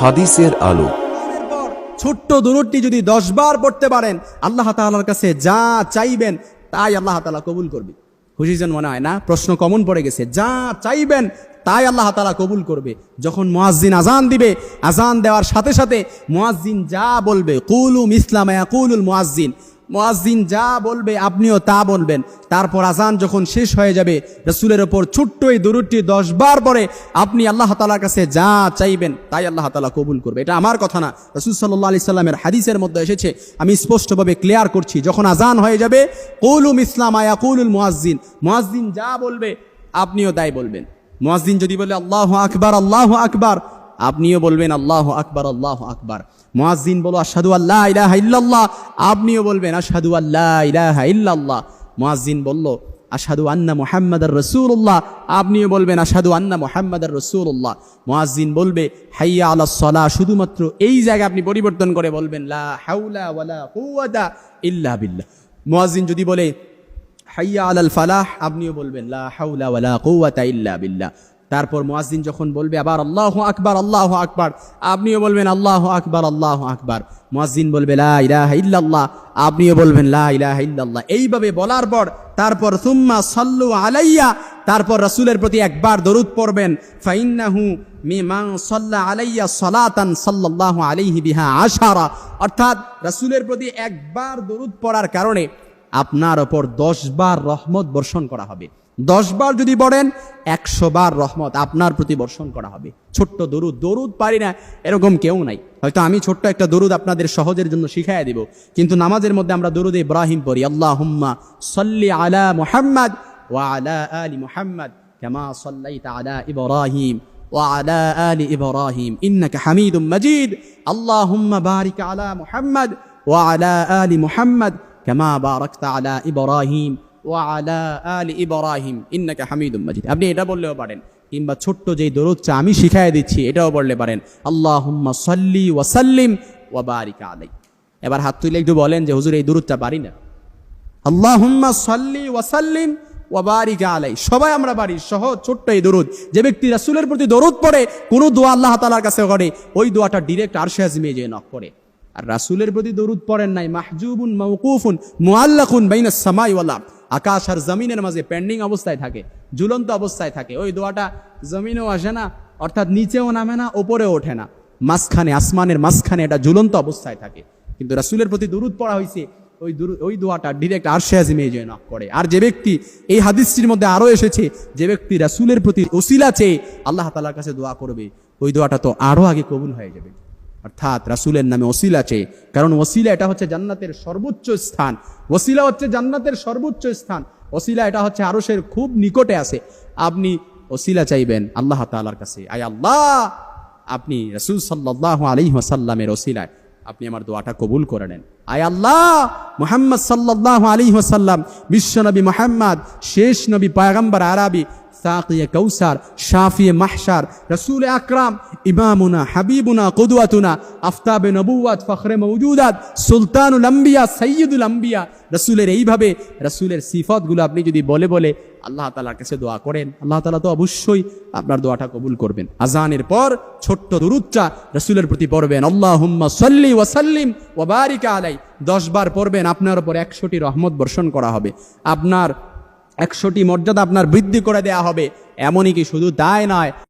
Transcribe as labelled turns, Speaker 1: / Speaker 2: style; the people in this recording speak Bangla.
Speaker 1: হাদিসের আলো।
Speaker 2: ছোট্ট দূরটি যদি দশ বার পড়তে পারেন, আল্লাহ তালার কাছে যা চাইবেন, তাই আল্লাহ তাআলা কবুল করবে। খুশি যেন মনে হয় না? প্রশ্ন কমন পড়ে গেছে। যা চাইবেন, তাই আল্লাহ তালা কবুল করবে। যখন মোয়াজ্জিন আজান দিবে আজান দেওয়ার সাথে সাথে মোয়াজিন যা বলবে কুলুম ইসলামায়া কুলুল মুয়াজ্জিন। মুয়াজ্জিন যা বলবে আপনিও তা বলবেন। তারপর আজান যখন শেষ হয়ে যাবে, রসুলের ওপর ছোট্ট এই দরুদটি দশ বার পরে আপনি আল্লাহ তালার কাছে যা চাইবেন তাই আল্লাহ তালা কবুল করবে। এটা আমার কথা না, রসুল সাল্লাহ আলি সাল্লামের হাদিসের মধ্যে এসেছে। আমি স্পষ্টভাবে ক্লিয়ার করছি, যখন আজান হয়ে যাবে কৌলুম ইসলাম আয়া কৌলুল মুয়াজ্জিন। মুয়াজ্জিন যা বলবে, আপনিও তাই বলবেন। মুয়াজ্জিন যদি বলে, আল্লাহ আকবার আল্লাহ আকবার আপনিও বলবেন আল্লাহ আকবার আল্লাহ আকবার। মুয়াজ্জিন বলো, আশহাদু আল্লাহ ইলাহা ইল্লাল্লাহ। আপনিও বলবেন, আশহাদু আল্লাহ ইলাহা ইল্লাল্লাহ। মুয়াজ্জিন বলল, আশহাদু আন্না মুহাম্মাদার রাসূলুল্লাহ। আপনিও বলবেন, আশহাদু আন্না মুহাম্মাদার রাসূলুল্লাহ। মুয়াজ্জিন বলবে, হাইয়া আলাস সালাহ শুধুমাত্র এই জায়গায় আপনি পরিবর্তন করে বলবেন, লা হাওলা ওয়ালা কুওয়াতা ইল্লা বিল্লাহ। মুয়াজ্জিন যদি বলে, হাইয়া আলাল ফালাহ, আপনিও বলবেন, লা হাওলা ওয়ালা কুওয়াতা ইল্লা বিল্লাহ। তারপর মুয়াজ্জিন যখন বলবে আবার আল্লাহ আকবার আল্লাহ আকবার, আপনিও বলবেন আল্লাহ আকবার আল্লাহ আকবার। মুয়াজ্জিন বলবে, লা ইলাহা ইল্লাল্লাহ আপনিও বলবেন, লা ইলাহা ইল্লাল্লাহ এইভাবে বলার পর তারপর সুম্মা সাল্লু আলাইয়া, তারপর রাসূলের প্রতি একবার দরুদ পড়বেন, ফাইন্নাহু মিমান সাল্লা আলাইয়া সালাতান সাল্লাল্লাহু আলাইহি বিহা আশারা অর্থাৎ রাসূলের প্রতি একবার দরুদ পড়ার কারণে আপনার ওপর দশ বার রহমত বর্ষণ করা হবে। দশ বার যদি পড়েন একশো বার রহমত আপনার প্রতি বর্ষণ করা হবে ছোট্ট দরুদ দরুদ পারি না এরকম কেউ নাই হয়তো আমি ছোট্ট একটা দরুদ আপনাদের সহজের জন্য শিখাইয়া দিব কিন্তু নামাজের মধ্যে আমরা দরুদ ইব্রাহিম পড়ি আল্লাহ হুম্মা সল্লি আলা মুহাম্মদ ওয়া আলা আলি মুহাম্মদ কেমা সাল্লাইতা আলা ইব্রাহিম وعلى آل إبراهيم إنك حميد مجيد اللهم بارك على محمد وعلى آل محمد كما باركت على إبراهيم ওয়া আলা আল ইব্রাহিম, ইন্নাকা হামিদুম মাজিদ। আপনি এটা বললেও পারেন, কিংবা ছোট্ট যেই দরুদটা আমি শিখাই দিচ্ছি, এটাও বললে পারেন, আল্লাহুম্মা সাল্লি ওয়াসাল্লিম ওয়া বারিকা আলাই এবার হাত তুলে একটু বলেন যে, হুজুর, এই দূরত্বটা পারি না? আল্লাহুম্মা সাল্লি ওয়াসাল্লিম ওয়াবারিকা আলাই সবাই আমরা পারি, সহজ, ছোট্ট এই দরুদ। যে ব্যক্তি রাসুলের প্রতি দরুদ পড়ে, কোনো দোয়া আল্লাহ তালার কাছে করে, ওই দোয়াটা ডিরেক্ট আরশে মেয়ে যে নক করে। আর রাসূলের প্রতি দরুদ পড়েন নাই, মাহজুবুন মাওকুফুন, মুআল্লাকুন বাইনাস সামাই ওয়াল। আকাশ আর জমিনের মাঝে পেন্ডিং অবস্থায় থাকে, ঝুলন্ত অবস্থায় থাকে। ওই দোয়াটা জমিনেও আসে না, অর্থাৎ নিচেও নামে না, ওপরেও ওঠে না। মাঝখানে, আসমানের মাঝখানে এটা ঝুলন্ত অবস্থায় থাকে। কিন্তু রাসুলের প্রতি দরুদ পড়া হয়েছে, ওই ওই দোয়াটা ডিরেক্ট আরশে আজিমে যে নক করে। আর যে ব্যক্তি এই হাদিসটির মধ্যে আরও এসেছে, যে ব্যক্তি রাসূলের প্রতি ওসিলা চেয়ে আল্লাহ তাআলার কাছে দোয়া করবে, ওই দোয়াটা তো আরও আগে কবুল হয়ে যাবে। অর্থাৎ রাসুলের নামে ওসিলা চেয়ে কারণ ওসিলা এটা হচ্ছে জান্নাতের সর্বোচ্চ স্থান। ওসিলা হচ্ছে জান্নাতের সর্বোচ্চ স্থান। ওসিলা এটা হচ্ছে আরশের খুব নিকটে আছে। আপনি ওসিলা চাইবেন আল্লাহ তালার কাছে। আয় আল্লাহ, আপনি রসুল সাল্লাহ আলাইহি ওসাল্লামের ওসিলায় আপনি আমার দোয়াটা কবুল করে নেন। আয় আল্লাহ মুহাম্মদ সাল্লাহ আলী ওসাল্লাম বিশ্বনবী মোহাম্মদ, শেষ নবী পায়গম্বর আরবি, সাকিয়ে কৌসার, শাফিয়ে মাহসার রসুল আকরাম, ইমামুনা, হাবিবুনা কদুয়াতুনা আফতাবে নবুয়াত ফখরে মৌজুদাত সুলতানুল আম্বিয়া সৈয়দুল আম্বিয়া, রসুলের এইভাবে, রসুলের সিফতগুলো আপনি যদি বলে বলে আল্লাহ তালার কাছে দোয়া করেন, আল্লাহ তালা তো অবশ্যই আপনার দোয়াটা কবুল করবেন। আজানের পর ছোট্ট দুরুচ্চা রসুলের প্রতি পড়বেন আল্লাহ সাল্লি ওয়াসাল্লিম ওয়াবারিকা আলাই দশ বার পড়বেন আপনার উপর একশোটি রহমত বর্ষণ করা হবে। আপনার একশোটি মর্যাদা আপনার বৃদ্ধি করে দেয়া হবে। এমনই কি শুধু তাই নয়